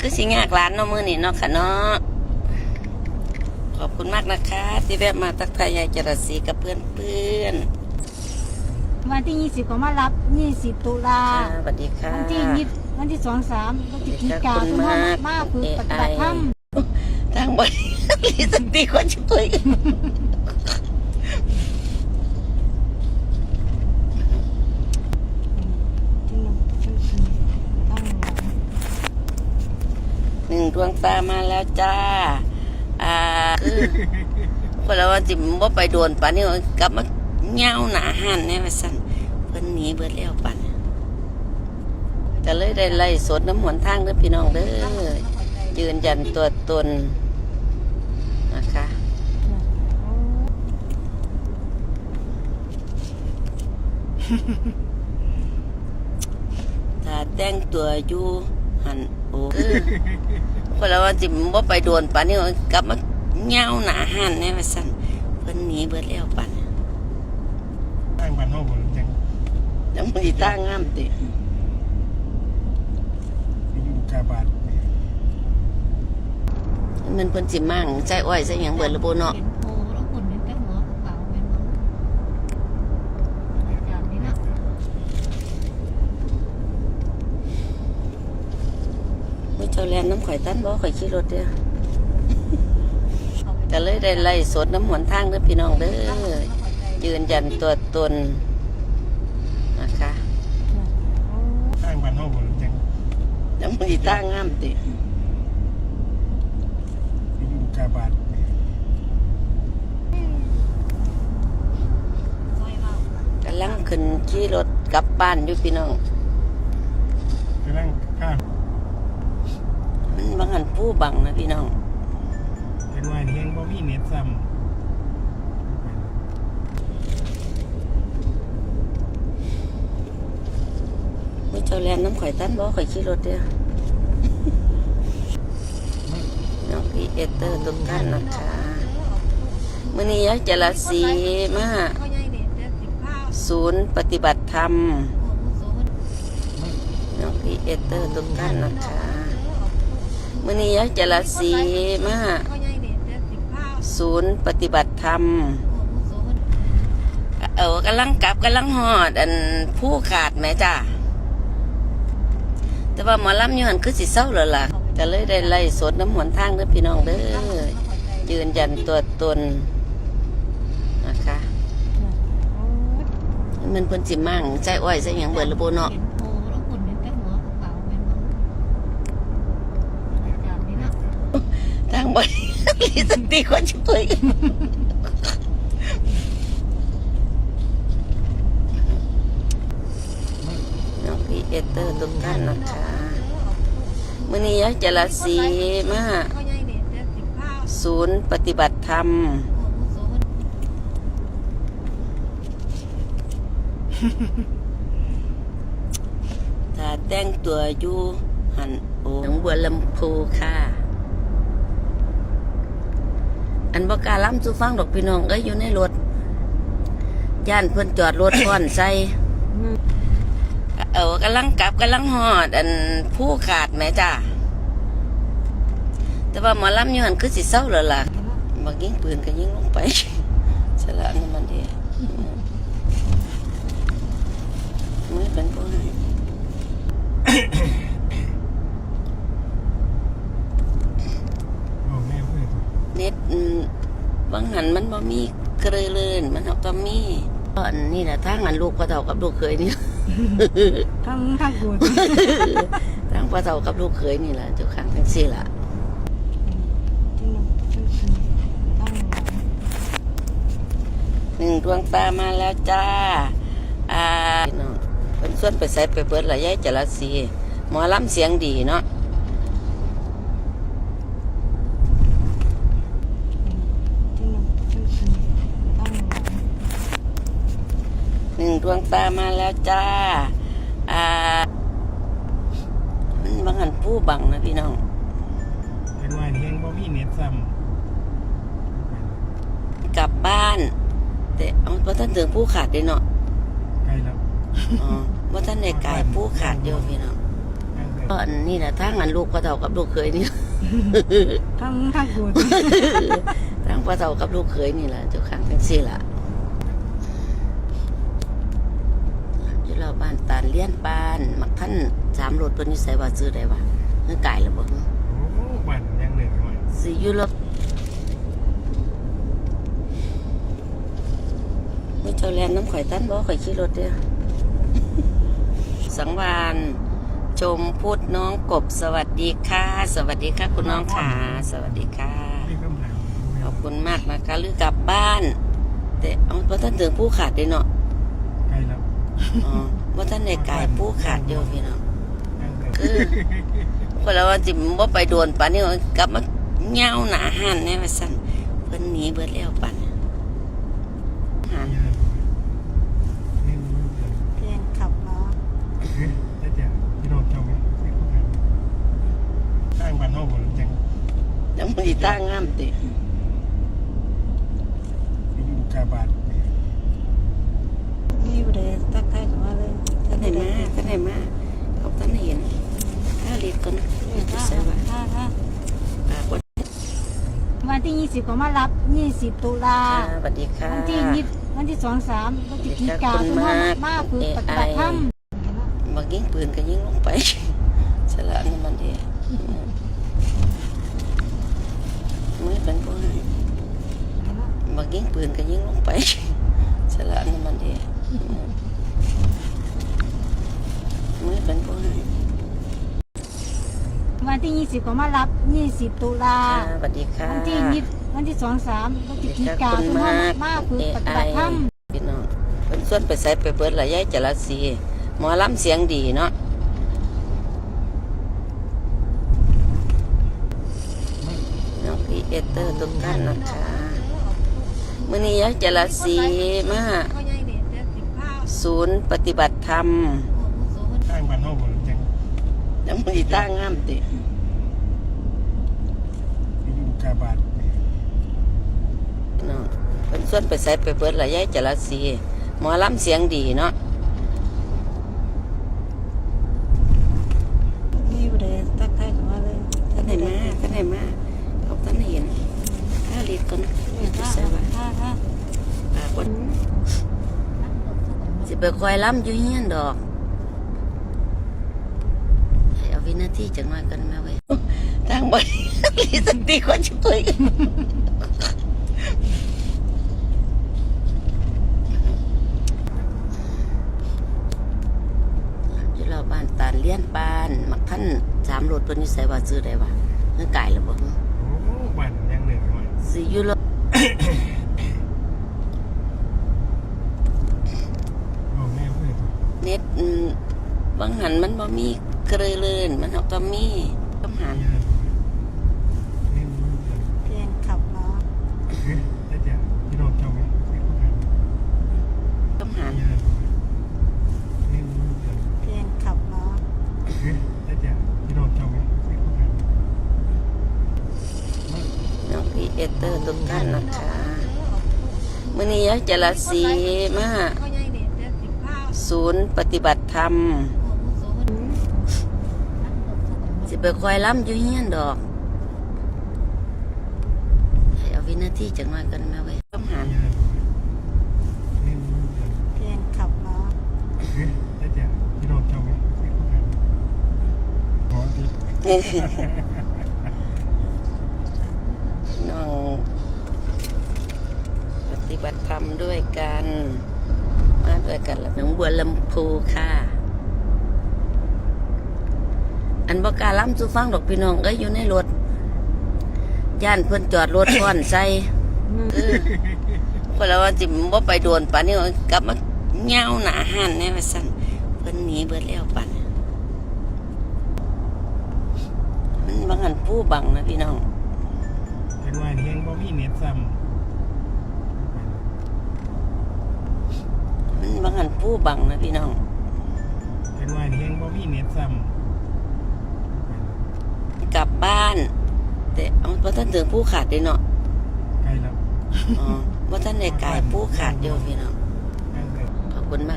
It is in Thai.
คือสิงากร้านเนาะมื้อนี้เนาะค่ะเนาะขอบคุณมากนะคะ ที่แวะมาทักทายยายจรศรีกับเพื่อนเพื่อนวันที่ยี่สิบก็มารับยี่สิบตุลาค่ะสวัสดีค่ะวันที่ยี่วันที่สองสามพฤศจิกาขอบคุณคือมามากมาคือปฏิบัติธรรมทางบริลิสติคนช่วย หนึ่งดวงตามาแล้วจ้า อ่าคือคนละวันจิมว่าไปโดนปานนี่กลับมาเงาหนาหันแน่ว่าสั่นเพิ่นหนีเบิดแล้วปันก็เลยได้ไล่สดน้ำหวนทางเด้อพี่น้องเด้อยืนยันตัวตนนะคะถ้าแต่งตัวอยู่ หันโอ้คือคนละวันจิมว่าไปโดนปานนี่กลับมาเงาหนาหันแน่ว่าสั่นเพิ่นหนีเบิดแล้วปันตั้งบ้านนอกผมจังยังมีตั้งงามติอยู่กาบาดเนี่ยมันเพิ่นสิมั่งใจอ้อยใจหยังเบิดละบ่เนาะ เห็นโพแล้วคนเห็นแต่หัวขาวๆเป็นหมออย่างนี้นะ มื้อเจ้า แลนน้ำข่อยตันบ่ข่อยขี่รถเด้อก็เลยได้ไล่สดน้ำหวนทางเด้อพี่น้องเด้อยืนยันตัวตนนะคะตั้งบ้านนอกผมจังยังมีตั้งงามติอยู่กาบาดกำลังขึ้นขี่รถกลับบ้านอยู่พี่น้องกำลังข้าม มันบางหันผู้บังนะพี่น้องเป็นว่าเลี้ยงบ่มีเน็ตซ้มื้อเจ้าแลนน้ำข่อยตันบ่ข่อยขี่รถเด้อำไม่น้องพี่เอเตอร์ทุกท่านนะคะมื้อนี้ยายจรศรีมาศูนย์ปฏิบัติธรรมไม่น้องพี่เอเตอร์ทุกท่านนะคะ มื่อนี้ยายจรศรีมาศูนย์ปฏิบัติธรรม เออกำลังกลับกำลังหอด อันผู้ขาดไหมจ้าแต่ว่าหมอลำยูหันคือสิเศร้าแล้วล่ะก็เลยได้ไล่สดน้ำหวนทางเด้อพี่น้องเด้อยืนยันตัวตนนะคะมันเพิ่นสิมั่งใจอ้อยใจหยังเบิดละโบเนาะ เห็นโพแล้วคนเห็นแต่หัวขาวๆเป็นหมออย่างนี้นะ ทาง บริลิสติคนช่วยไม่น้องพี่เอเตอร์ทุกท่านนะคะมื่อนี้ยายจรศรีมาศูนย์ปฏิบัติธรรม ถ้าแต่งตัวอยู่หันโอ้หนองบัวลำพูค่ะ อันบกล้าล้ำสู่ฟังดอกพี่น้องเอ้ยอยู่ในรถย่านเพิ่นจอดรถก่อนใส่เออกำลังกลับกำลังหอด อันผู้ขาดไหมจ้าแต่ว่าหมอลำอยู่หันคือสิเศร้าแล้วล่ะบักยิงปืนก็ยิงลงไปสละนั่นมันเดียมือเป็นผู้ให้ โอ้แม่เพื่อน เน็ตอืม บางหันมันบ่มีเกลือเลื่นมันเอาก็มีอันนี่แหละทางอันลูกพ่อเฒ่ากับลูกเขยนี่ ทั้งทั้งกูทางพ่อเฒ่ากับลูกเขยนี่แหละเจ้าข้างทั้งสี่ละหนึ่งดวงตามาแล้วจ้าอ่าพี่น้องเป็นส่วนไปใส่ไปเบิดละยายจรศรีหมอลำเสียงดีเนาะ หนึ่งดวงตามาแล้วจ้า อ่า มันบางหันผู้บังนะพี่น้อง เป็นว่าเลี้ยงบ่มีเน็ตซ้กลับบ้าน แต่เอาเพราะท่านถึงผู้ขาดเลยเนาะำใกล้แล้วอ๋อเพราะท่านในกายผู้ขาดเดียวพี่น้องตั้งแต่ก็อันนี่แหละทางอันลูกพ่อเฒ่ากับลูกเขยนี่ทั้งทั้งกูทางพ่อเฒ่ากับลูกเขยนี่แหละเจ้าข้างเป็นสี่ละ อยู่รอบบ้านตาลเลี้ยนปานมักท่านสามรถตัวนี้ใส่ว่าซื้อได้ว่าเมื่อไก่หรือบ่โอ้บ้านยังเหลืออยู่ไหมสิอยู่รอบมื่อเจ้าแลนน้ำข่อยตั้นบ่ข่อยขี่รถเด้อสังวานชมพูดน้องกบสวัสดีค่ะ สวัสดีค่ะ คุณน้องค่ะ สวัสดีค่ะนี่คำถามขอบคุณมากนะคะหรือกลับบ้าน แต่เอาพอท่านถึงผู้ขาดเด้เนาะใกล้แล้วอ๋อ ว่าท่านในกายผู้ขาดเดียวพี่น้องยังเหลือคือคนละวันจิบ่ไปโดนปานนี้กลับมาเงาหนาหันแน่ว่าซั่นเพิ่นหนีเบิดแล้วปันหันนี่มันเหลือเรียนขับล้อแต่เดี๋ยวพี่น้องเจ้าไหมข้างบ้านนอกผมจังแล้วมันสิตั้งงามติ อยู่กาบาด นี่บริเวณตักไทยของมาเลย ท่านไหนมาท่านไหนมาเขาท่านเห็นถ้าลิดก่อน เรียน จะ ถ้า ใส่ว่า ถ้าถ้า ปากว่า วันที่ยี่ สิบก็มารับยี่สิบตุลาสวัสดีค่ะ วันที่ยี่วันที่สองสามวันที่กีกาขอบคุณมากมากคือปฏิบัติธรรมบักยิงปืนก็ยิงลงไปสละนี่มันเองมือเป็นผู้ให้บักยิงปืนก็ยิงลงไปสละนี่มันเองมือเป็นผู้ให้วันที่ยี่สิบก็มารับยี่สิบตุลาสวัสดีค่ะวันที่ยี่ วันที่สองสามวันที่กีขอบกาคุณมากมากคือปฏิบัติธรรมพี่น้องเป็นส่วนไปใส่ไปเบิดละยายจระสีหมอลำเสียงดีเนาะน้องพีเอเตอร์ทุกท่านนะคะมื่อนี้ยายจระสีมาศูนย์ปฏิบัติธรรมข้างบ้านนอกผมจังแล้วมันสิตั้งงามติอยู่กาบาด พี่น้องเป็นส่วนไปใส่ไปเบิดละยายจระสีหมอลำเสียงดีเนาะนี่บริเวณตักไทยของมาเลยท่านไหนมาท่านไหนมาเขาท่านเห็นถ้าลิดก่อนเรียนจะถ้าใส่ว่าถ้าถ้าปากว่าสิไปคอยล้ำอยู่เฮียนดอกให้เอาวินาทีจังหน่อยกันแม่เว้ยทางบริลีสติคนช่วยอยู่รอบบ้านตาล เลี้ยนปานมักท่านสามรถตัวนี้ใส่ว่าซื้อได้ว่าเมื่อไก่หรือบ่โอ้บ้านยังเหลืออยู่ไหมสิอยู่รอบโอ้แม่เพื่อนเน็ตอืมบางหันมันบ่มีเกลือเลื่นมันเอาก็มีคำหัน นี่มันเหลือ เรียนขับล้อ แต่เดี๋ยวพี่น้องเจ้าไหม คำหัน นี่มันเหลือ เรียนขับล้อ แต่เดี๋ยวพี่น้องเจ้าไหม น้องพี เอเตอร์ทุกท่านนะคะมื่อนี้ยายจระสีมาศูนย์ปฏิบัติธรรม สิไปคอยล้ำอยู่เฮียนดอกให้เอาวินาทีจังหน่อยกันแม่เว้ยคำหันนี่มันเหลือเรียนขับล้อแต่เดี๋ยวพี่น้องเจ้าไหมขอที่ น้องปฏิ บัติธรรมด้วยกัน มาด้วยกันหนองบัวลำพูค่ะ อันบอกกาล้ำสู่ฟังดอกพี่น้องเอ้ยอยู่ในรถย่านเพิ่อนจอดรถซ้อนใส่คนละวันจิบ่ไปโดนปานนี้กลับมาเงาหนาหันแน่ว่าซั่นเพิ่อนหนีเบิดแล้วปันมันบางอันผู้บังนะพี่น้องเป็นว่าเฮงบ่มีเน็ตซ้มันบางอัน ผู้บังนะพี่น้องำเป็นว่าเฮงบ่มีเน็ตซ้กลับบ้าน แต่เอาเพราะท่านถึงผู้ขาดเด้เนาะำใกล้แล้วอ๋อว่าท่านในกายผู้ขาดเดียวพี่น้องยังเหลือขอบคุณมาก